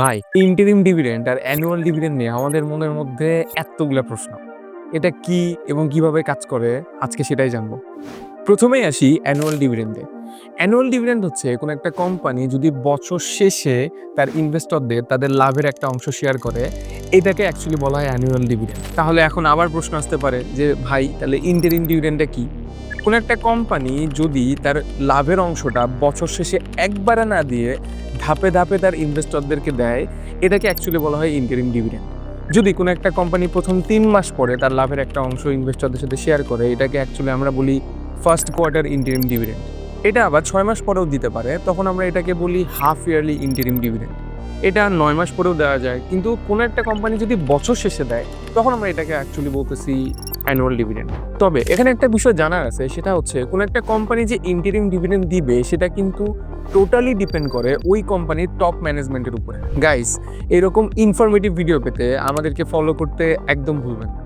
ভাই interim dividend আর annual dividend নিয়ে আমাদের মনের মধ্যে এতগুলা প্রশ্ন। এটা কি এবং কীভাবে কাজ করে, আজকে সেটাই জানব। প্রথমেই আসি অ্যানুয়াল ডিভিডেন্ডে অ্যানুয়াল ডিভিডেন্ড হচ্ছে কোনো একটা কোম্পানি যদি বছর শেষে তার ইনভেস্টরদের তাদের লাভের একটা অংশ শেয়ার করে, এটাকে অ্যাকচুয়ালি বলা হয় অ্যানুয়াল ডিভিডেন্ড তাহলে এখন আবার প্রশ্ন আসতে পারে যে, ভাই, তাহলে ইন্টারিম ডিভিডেন্ডটা কি? কোনো একটা কোম্পানি যদি তার লাভের অংশটা বছর শেষে একবারে না দিয়ে ধাপে ধাপে তার ইনভেস্টরদেরকে দেয়। এটাকে অ্যাকচুয়ালি বলা হয় ইন্টারিম ডিভিডেন্ড যদি কোনো একটা কোম্পানি প্রথম তিন মাস পরে তার লাভের একটা অংশ ইনভেস্টরদের সাথে শেয়ার করে, এটাকে অ্যাকচুয়ালি আমরা বলি ফার্স্ট কোয়ার্টার ইন্টারিম ডিভিডেন্ড এটা আবার ছয় মাস পরেও দিতে পারে, তখন আমরা এটাকে বলি হাফ ইয়ারলি ইন্টারিম ডিভিডেন্ড এটা নয় মাস পরেও দেওয়া যায়, কিন্তু কোনো একটা কোম্পানি যদি বছর শেষে দেয়, তখন আমরা এটাকে অ্যাকচুয়ালি বলতেছি অ্যানুয়াল ডিভিডেন্ড তবে এখানে একটা বিষয় জানার আছে, সেটা হচ্ছে কোনো একটা কোম্পানি যে ইন্টারিম ডিভিডেন্ড দিবে, সেটা কিন্তু টোটালি ডিপেন্ড করে ওই কোম্পানির টপ ম্যানেজমেন্টের উপরে। গাইস এরকম ইনফরমেটিভ ভিডিও পেতে আমাদেরকে ফলো করতে একদম ভুলবেন না।